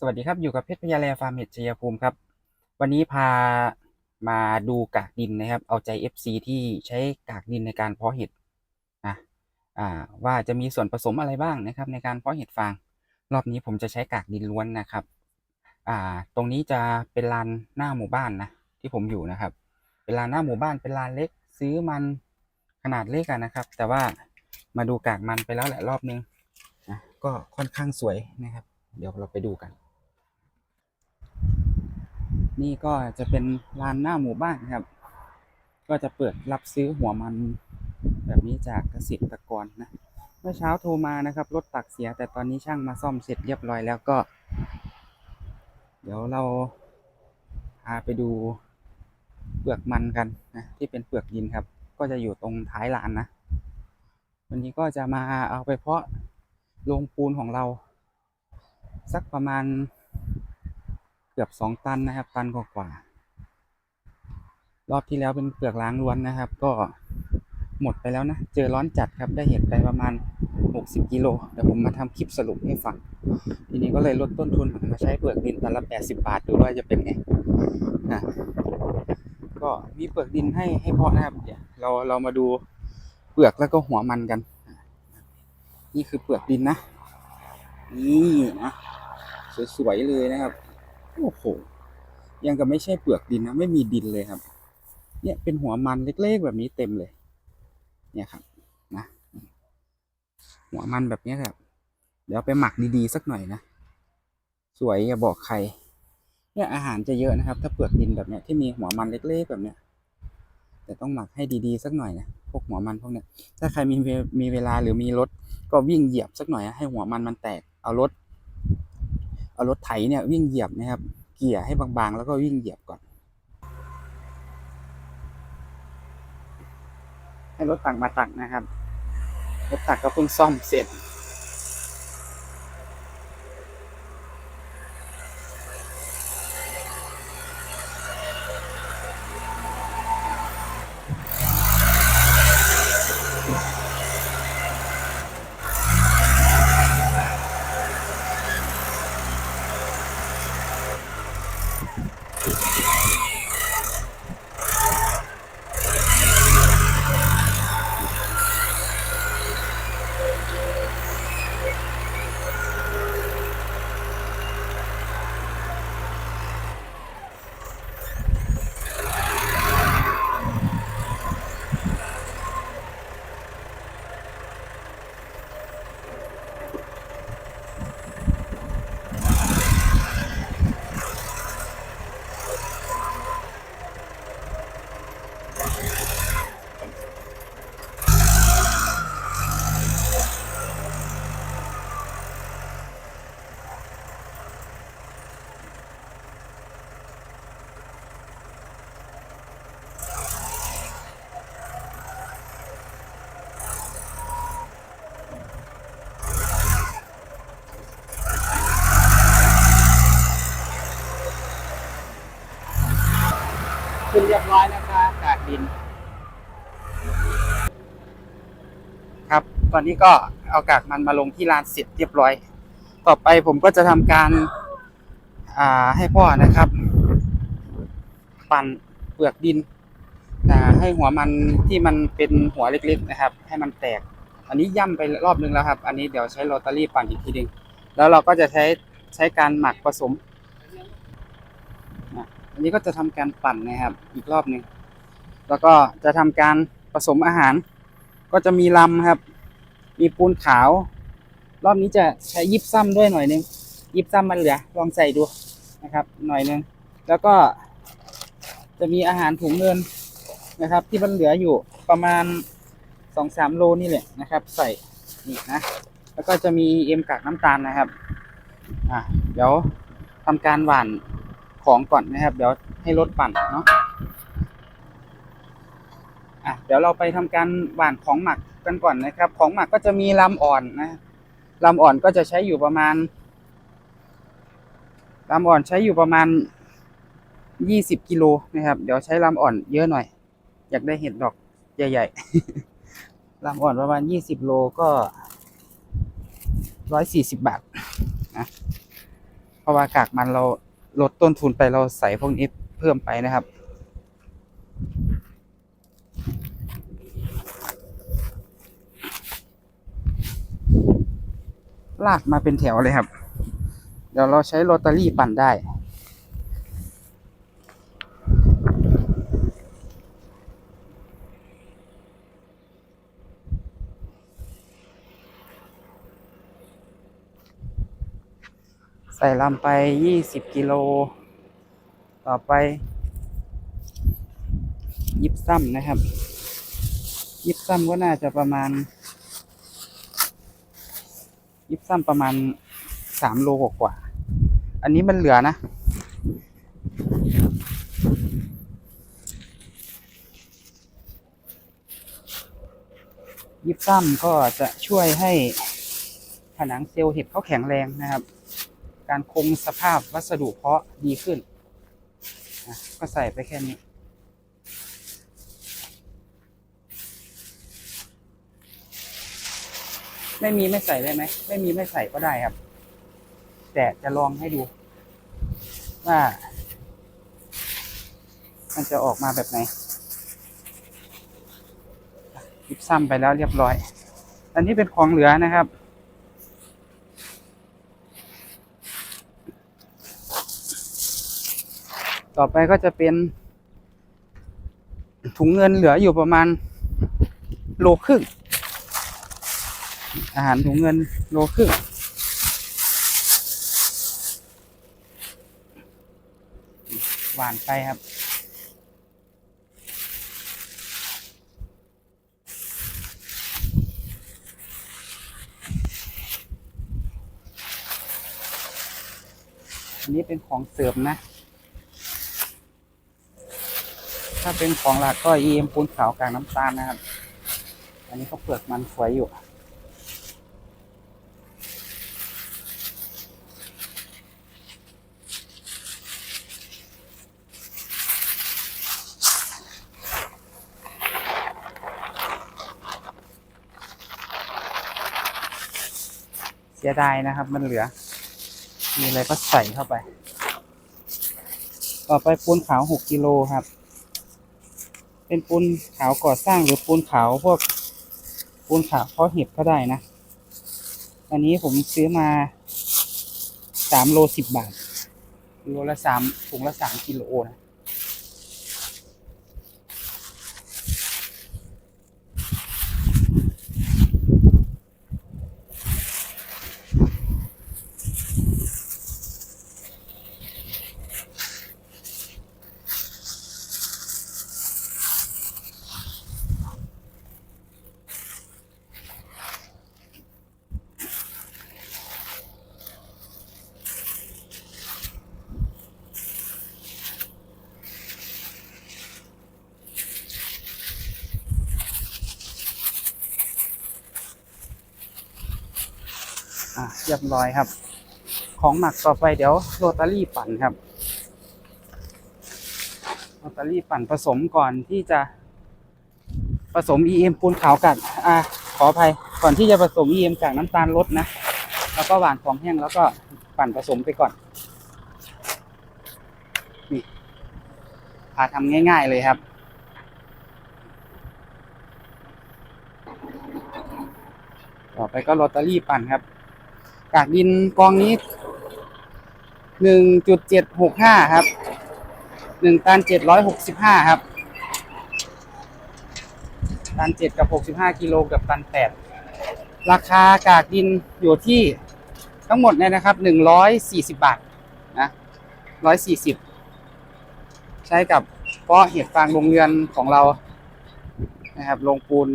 สวัสดีครับอยู่กับเพชรพญาแลฟาร์มเห็ดชัยภูมิครับ วันนี้พามาดูกากดินนะครับ เอาใจ FC ที่ใช้กากดินในการเพาะเห็ดนะอ่าว่าจะมีส่วนผสมอะไรบ้างนะครับ ในการเพาะเห็ดฟาง รอบนี้ผมจะใช้กากดินล้วนนะครับอ่าตรงนี้จะเป็นลานหน้าหมู่บ้านนะที่ผมอยู่นะครับ เป็นลานหน้าหมู่บ้านเป็นลานเล็ก ซื้อมันขนาดเล็กนะครับ แต่ว่ามาดูกากมันไปแล้วแหละรอบนึงนะก็ค่อนข้างสวยนะครับ เดี๋ยวเราไปดูกัน นี่ก็จะเป็นลานหน้าหมู่บ้านครับ ก็จะเปิดรับซื้อหัวมันแบบนี้จากเกษตรกรนะเมื่อเช้าโทรมานะครับรถตักเสียแต่ตอนนี้ช่างมาซ่อมเสร็จเรียบร้อยแล้วก็ เดี๋ยวเราพาไปดูเปลือกมันกันนะที่เป็นเปลือกดินครับ ก็จะอยู่ตรงท้ายลานนะ วันนี้ก็จะมาเอาไปเพาะลงปูนของเรา สักประมาณ กือบสองตันนะครับ ตันกว่าๆรอบที่แล้วเป็นเปลือกล้างล้วนนะครับ ก็หมดไปแล้วนะ เจอร้อนจัดครับได้เห็ดไปประมาณ 60กิโลเดี๋ยวผมมาทำคลิปสรุปให้ฟัง ทีนี้ก็เลยลดต้นทุนมาใช้เปลือกดินตันละ 80 บาทดูว่าจะเป็นไงนะก็มีเปลือกดินให้ให้พาะนะครับเดี๋ยวเราเรามาดูเปลือกแล้วก็หัวมันกัน นี่คือเปลือกดินนะ นี่นะสวยๆเลยนะครับ โอ้โหยังกับไม่ใช่เปลือกดินนะไม่มีดินเลยครับ เนี่ยเป็นหัวมันเล็กๆแบบนี้เต็มเลย เนี่ยครับนะ หัวมันแบบนี้ครับ เดี๋ยวไปหมักดีๆสักหน่อยนะ สวยอย่าบอกใคร เนี่ยอาหารจะเยอะนะครับ ถ้าเปลือกดินแบบเนี้ยที่มีหัวมันเล็กๆแบบเนี้ยแต่ต้องหมักให้ดีๆสักหน่อยนะพวกหัวมันพวกเนี้ยถ้าใครมีเวมีเวลาหรือมีรถก็วิ่งเหยียบสักหน่อยนะให้หัวมันมันแตกเอารถ เอารถไถเนี่ยวิ่งเหยียบนะครับ เกี่ยให้บางๆ แล้วก็วิ่งเหยียบก่อน ให้รถตักมาตักนะครับรถตักก็เพิ่งซ่อมเสร็จ เรียบร้อยนะคะกากดิน ครับ ตอนนี้ก็เอากากมันมาลงที่ลานเสร็จเรียบร้อย ต่อไปผมก็จะทำการอ่าให้พ่อนะครับ ปั่นเปลือกดินให้หัวมันที่มันเป็นหัวเล็กๆนะครับ ให้มันแตก อันนี้ย่ำไปรอบนึงแล้วครับ อันนี้เดี๋ยวใช้โรตารี่ปั่นอีกทีหนึงแล้วเราก็จะใช้ใช้การหมักผสม อันนี้ก็จะทำการปั่นนะครับ อีกรอบหนึ่งแล้วก็จะทำการผสมอาหาร ก็จะมีลำครับ มีปูนขาว รอบนี้จะใช้ยิบซ้ำด้วยหน่อยนึงยิบซ้ำมันเหลือลองใส่ดูนะครับ หน่อยนึงแล้วก็จะมีอาหารถุงเงินนะครับ ที่มันเหลืออยู่ประมาณสองสามโลนี่แหละนะครับ ใส่นี่นะแล้วก็จะมีเอ็มกากน้ำตาลนะครับอะเดี๋ยวทำการหว่าน ของก่อนนะครับ เดี๋ยวให้รถปั่นเนาะอะเดี๋ยวเราไปทำการหว่านของหมักกันก่อนนะครับ ของหมักก็จะมีลำอ่อนนะลำอ่อนก็จะใช้อยู่ประมาณลำอ่อนใช้อยู่ประมาณยี่สิบกิโลนะครับ เดี๋ยวใช้ลำอ่อนเยอะหน่อย อยากได้เห็ดดอกใหญ่ๆลำอ่อนประมาณยี่สิบโลก็ร้อยสี่สิบบาทนะเพราะว่ากากมันเรา ลดต้นทุนไปเราใส่พวกนี้เพิ่มไปนะครับ ลากมาเป็นแถวเลยครับ เดี๋ยวเราใช้โรตารี่ปั่นได้ ใส่ลำไปยี่สิบกิโล ต่อไป ยิบซ้ำนะครับ ยิบซ้ำก็น่าจะประมาณ ยิบซ้ำประมาณสามโลกว่า อันนี้มันเหลือนะ ยิบซ้ำก็จะช่วยให้ผนังเซลล์เห็ดเขาแข็งแรงนะครับ การคงสภาพวัสดุเพาะดีขึ้น ก็ใส่ไปแค่นี้ ไม่มีไม่ใส่ได้ไหม ไม่มีไม่ใส่ก็ได้ครับ แต่จะลองให้ดู ว่า มันจะออกมาแบบไหนยิบซ้ำไปแล้วเรียบร้อย อันนี้เป็นของเหลือนะครับ ต่อไปก็จะเป็น ถุงเงินเหลืออยู่ประมาณโลครึ่ง อาหารถุงเงินโลครึ่ง หวานไปครับอันนี้เป็นของเสริมนะ ถ้าเป็นของหลักก็ EM ปูนขาวกลางน้ำตาลนะครับ อันนี้เขาเปลือกมันสวยอยู่ เสียดายนะครับมันเหลือ มีอะไรก็ใส่เข้าไป ต่อไปปูนขาวหกกิโลครับ เป็นปูนขาวก่อสร้างหรือปูนขาวพวกปูนขาวเพาะเห็บก็ได้นะ อันนี้ผมซื้อมาสามโลสิบบาทโลละสามถุงละสามกิโลนะ เรียบร้อยครับ ของหมักต่อไปเดี๋ยวโรตารี่ปั่นครับโรตารี่ปั่นผสมก่อนที่จะ ผสม EM ปูนขาวกับอ่าขออภัยก่อนที่จะผสม EM จากน้ำตาลลดนะ แล้วก็หวานของแห้งแล้วก็ปั่นผสมไปก่อนนี่พาทำง่าย ๆเลยครับต่อไปก็โรตารี่ปั่นครับ กากดินกองนี้หนึ่งจุดเจ็ดหกห้าครับหนึ่งตันเจ็ดร้อยหกสิบห้าครับ ตันเจ็ดกับหกสิบห้ากิโลกับตันแปดราคากากดินอยู่ที่ทั้งหมดเนี่ยนะครับหนึ่งร้อยสี่สิบบาทนะร้อยสี่สิบใช้กับเพาะเห็ดฟางโรงเรือนของเรานะครับลงปูน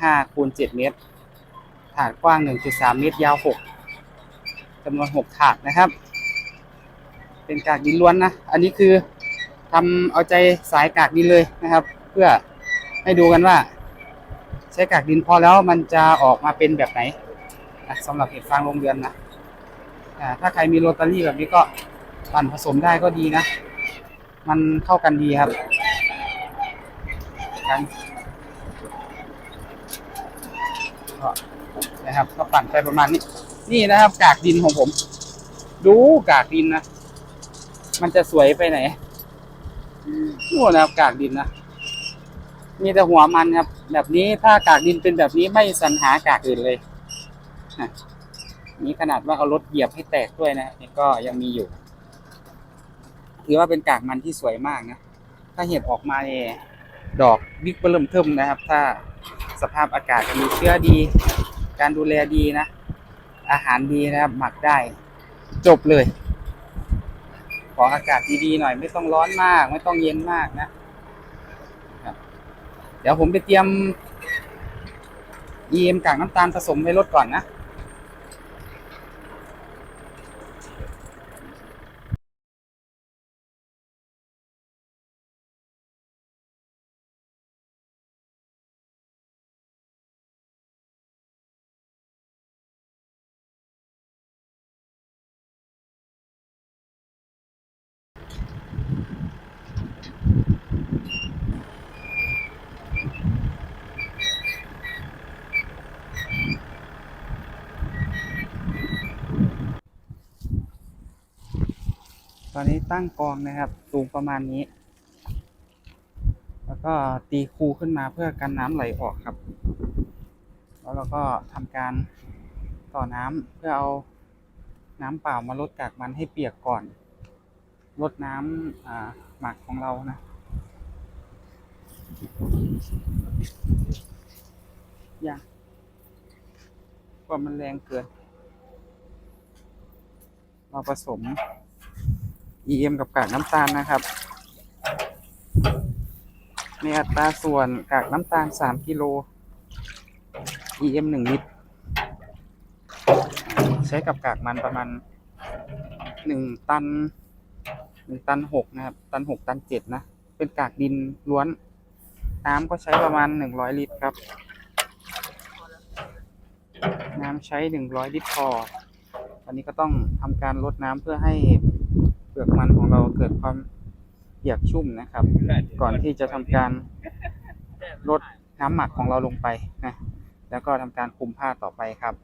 ห้าคูณเจ็ดเมตร ถาดกว้าง1.3เมตร ยาว6 จำนวน6ถาดนะครับ เป็นกากดินล้วนนะ อันนี้คือทำเอาใจสายกากดินเลยนะครับ เพื่อให้ดูกันว่า ใช้กากดินพอแล้วมันจะออกมาเป็นแบบไหนนะสำหรับเห็ดฟางโรงเรือนนะถ้าใครมีโรตารี่แบบนี้ก็ปั่นผสมได้ก็ดีนะ มันเข้ากันดีครับกันก็นะครับก็ปั่นไปประมาณนี้ นี่นะครับ กากดินของผม ดูกากดินนะ มันจะสวยไปไหนโน่นนะครับกากดินนะ มีแต่หัวมันครับ แบบนี้ถ้ากากดินเป็นแบบนี้ไม่สรรหากากอื่นเลยนี่ขนาดว่าเอารถเหยียบให้แตกด้วยนะนี่ก็ยังมีอยู่ ถือว่าเป็นกากมันที่สวยมากนะ ถ้าเห็ดออกมาเนี่ยดอกบิ๊กเริ่มเทิมนะครับ ถ้าสภาพอากาศมีเชื้อดี การดูแลดีนะ อาหารดีนะครับ หมักได้ จบเลย ขออากาศดีๆหน่อย ไม่ต้องร้อนมาก ไม่ต้องเย็นมากนะเดี๋ยวผมไปเตรียมเอ็มกากน้ำตาลผสมไว้รถก่อนนะ ตอนนี้ตั้งกองนะครับ สูงประมาณนี้ แล้วก็ตีคูขึ้นมาเพื่อกันน้ำไหลออกครับ แล้วเราก็ทำการต่อน้ำเพื่อเอาน้ำเปล่ามาลดกากมันให้เปียกก่อนลดน้ำอ่าหมักของเรานะอย่าว่ามันแรงเกิน เราผสม EM กับกากน้ำตาลนะครับ ในอัตราส่วนกากน้ำตาล 3 กิโล EM 1 ลิตร ใช้กับกากมันประมาณ 1 ตัน 1 ตัน 6 นะครับ ตัน 6 ตัน 7 นะ เป็นกากดินล้วน น้ำก็ใช้ประมาณ 100 ลิตรครับ น้ำใช้ 100 ลิตรพอตอนนี้ก็ต้องทำการลดน้ำเพื่อให้ เปลือกมันของเราเกิดความเปียกชุ่มนะครับ ก่อนที่จะทำการลดน้ำหมักของเราลงไปนะแล้วก็ทำการคลุมผ้าต่อไปครับ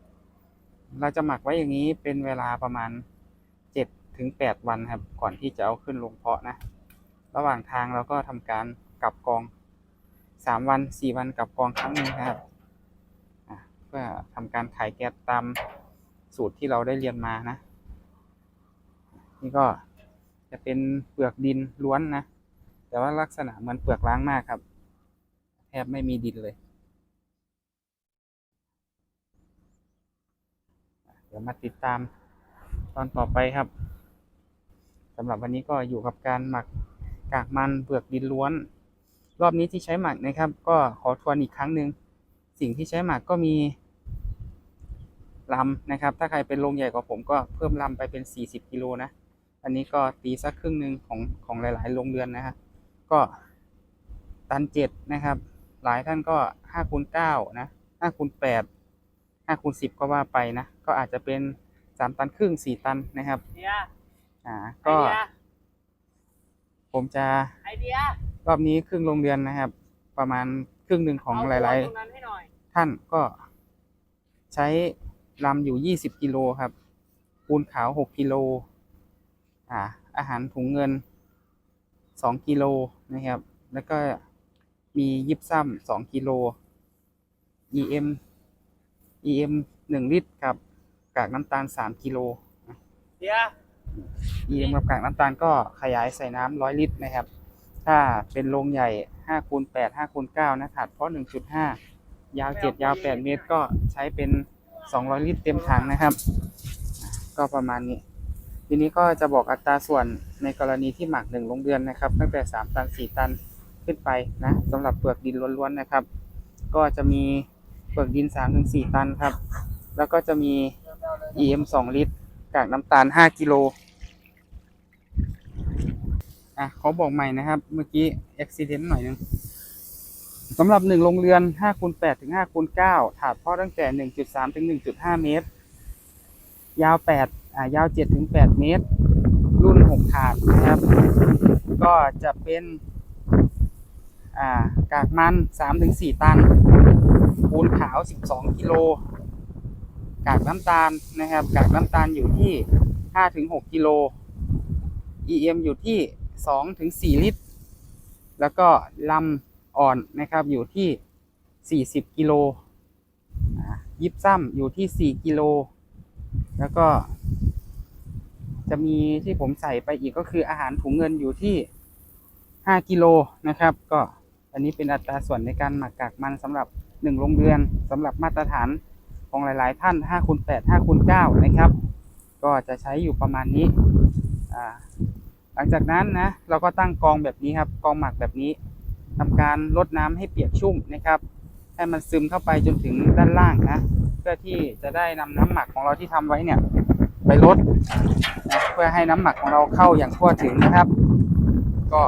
เราจะหมักไว้อย่างนี้เป็นเวลาประมาณเจ็ดถึงแปดวันครับ ก่อนที่จะเอาขึ้นลงเพาะนะ ระหว่างทางเราก็ทำการกลับกองสามวันสี่วันกลับกองครั้งหนึงนะครับอะเพื่อทำการขายแก๊สตามสูตรที่เราได้เรียนมานะ นี่ก็ จะเป็นเปลือกดินล้วนนะ แต่ว่าลักษณะเหมือนเปลือกล้างมากครับ แทบไม่มีดินเลย เดี๋ยวมาติดตามตอนต่อไปครับสำหรับวันนี้ก็อยู่กับการหมักกากมันเปลือกดินล้วน รอบนี้ที่ใช้หมักนะครับ ก็ขอทวนอีกครั้งหนึ่งสิ่งที่ใช้หมักก็มีลำนะครับ ถ้าใครเป็นโรงใหญ่กว่าผมก็เพิ่มลำไปเป็น 40กิโลนะ อันนี้ก็ตีสักครึ่งหนึ่งของของหลายๆโรงเรือนนะฮะก็ตันเจ็ดนะครับ หลายท่านก็ห้าคูณเก้านะห้าคูณแปดห้าคูณสิบก็ว่าไปนะ ก็อาจจะเป็นสามตันครึ่งสี่ตันนะครับเดียอ่าไอก็เดียผมจะไอเดียรอบนี้ครึ่งโรงเรือนนะครับ ประมาณครึ่งหนึ่งของเาหลายตรงนั้นให้หน่อยๆ ท่านก็ใช้ลำอยู่ยี่สิบกิโลครับปูนขาวหกกิโล อ่าอาหารถุงเงินสองกิโลนะครับ แล้วก็มียิบซ้ำสองกิโล EM EM หนึ่งลิตรกับกากน้ำตาลสามกิโลเดีย EM กับกากน้ำตาลก็ขยายใส่น้ำร้อยลิตรนะครับ ถ้าเป็นโรงใหญ่5คูณ8 5คูณ9นะถาดเพราะ1.5ยาว7ยาว8เมตรก็ใช้เป็น200ลิตรเต็มถังนะครับ ก็ประมาณนี้ ทีนี้ก็จะบอกอัตราส่วนในกรณีที่หมัก1โรงเรือนนะครับ ตั้งแต่ 3 ตัน 4 ตันขึ้นไปนะสำหรับเปลือกดินล้วนๆนะครับ ก็จะมีเปลือกดิน 3-4 ตันครับ แล้วก็จะมี EM 2 ลิตรกากน้ำตาล 5 กิโลอะขอบอกใหม่นะครับ เมื่อกี้อุบิเหตุหน่อยนึงสำหรับหนึ่งโรงเรือน5คูณ8ถึง5คูณ9ถาดพ่อตั้งแต่ 1.3 ถึง 1.5 เมตร ยาว 8 ยาว7ถึง8เมตร รุ่น 6 ถาดนะครับ ก็จะเป็นากากมัน3ถึง4ตันปูนขาว 12 กิโล กากน้ำตาลนะครับ กากน้ำตาลอยู่ที่ห้าถึงหกกิโล EM อยู่ที่สองถึงสี่ลิตร แล้วก็ลำอ่อนนะครับอยู่ที่สี่สิบกิโลยิบซ้ำอยู่ที่สี่กิโล แล้วก็ จะมีที่ผมใส่ไปอีกก็คืออาหารถุงเงินอยู่ที่ห้ากิโลนะครับ ก็อันนี้เป็นอัตราส่วนในการหมักกากมันสำหรับหนึ่งโรงเรือนสำหรับมาตรฐานของหลาย ๆ ท่าน5คูณ8 5คูณ9นะครับ ก็จะใช้อยู่ประมาณนี้ หลังจากนั้นนะเราก็ตั้งกองแบบนี้ครับ กองหมักแบบนี้ทำการลดน้ำให้เปียกชุ่มนะครับ ให้มันซึมเข้าไปจนถึงด้านล่างนะ เพื่อที่จะได้นำน้ำหมักของเราที่ทำไว้เนี่ยไปลดนะเพื่อให้น้ำหมักของเราเข้าอย่างทั่วถึงนะครับ ก็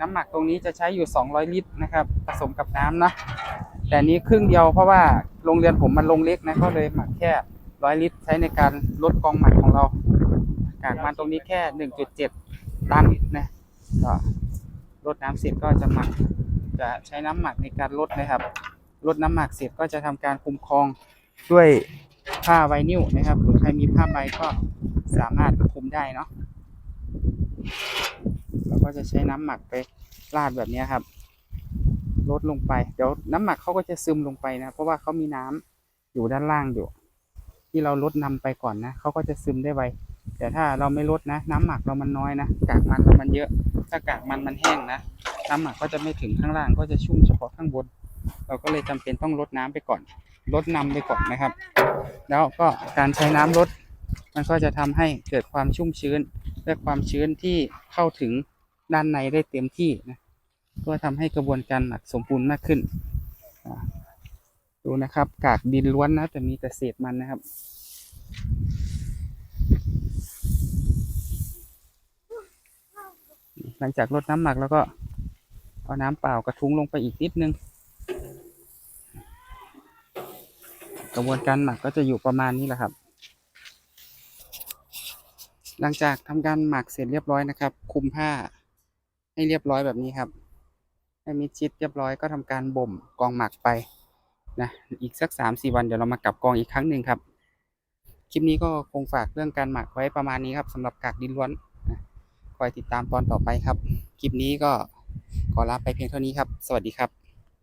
น้ำหมักตรงนี้จะใช้อยู่ 200 ลิตรนะครับ ผสมกับน้ำนะแต่นี้ครึ่งเดียวเพราะว่าโรงเรือนผมมันลงเล็กนะก็เลยหมักแค่100ลิตร ใช้ในการลดกองหมักของเรากากมันตรงนี้แค่ 1.7 ตันนะก็ลดน้ำเสร็จก็จะหมักจะใช้น้ำหมักในการลดนะครับ ลดน้ำหมักเสร็จก็จะทำการคุมครองด้วยผ้าไวนิลนะครับหรือใครมีผ้าใบก็สามารถคุมได้เนาะเราก็จะใช้น้ำหมักไปราดแบบนี้ครับลดลงไป เดี๋ยวน้ำหมักเขาก็จะซึมลงไปนะ เพราะว่าเขามีน้ำอยู่ด้านล่างอยู่ ที่เราลดนำไปก่อนนะเขาก็จะซึมได้ไวแต่ถ้าเราไม่ลดนะ น้ำหมักเรามันน้อยนะกากมันเรามันเยอะ ถ้ากากมันมันแห้งนะน้ำหมักก็จะไม่ถึงข้างล่างก็จะชุ่มเฉพาะข้างบน เราก็เลยจำเป็นต้องลดน้ำไปก่อนลดนำไปก่อนนะครับ แล้วก็การใช้น้ำลด มันก็จะทำให้เกิดความชุ่มชื้น และความชื้นที่เข้าถึงด้านในได้เต็มที่นะก็ทำให้กระบวนการหมักสมบูรณ์มากขึ้น ดูนะครับ กากดินล้วนนะแต่มีแต่เศษมันนะครับหลังจากลดน้ำหมักแล้วก็เอาน้ำเปล่ากระทุ้งลงไปอีกนิดนึง กระบวนการหมักก็จะอยู่ประมาณนี้แหละครับ หลังจากทำการหมักเสร็จเรียบร้อยนะครับคลุมผ้าให้เรียบร้อยแบบนี้ครับ ให้มิดชิดเรียบร้อยก็ทำการบ่มกองหมักไปนะอีกสักสามสี่วันเดี๋ยวเรามากลับกองอีกครั้งหนึ่งครับ คลิปนี้ก็คงฝากเรื่องการหมักไว้ประมาณนี้ครับสำหรับกากดินล้วนนะคอยติดตามตอนต่อไปครับ คลิปนี้ก็ขอลาไปเพียงเท่านี้ครับ สวัสดีครับ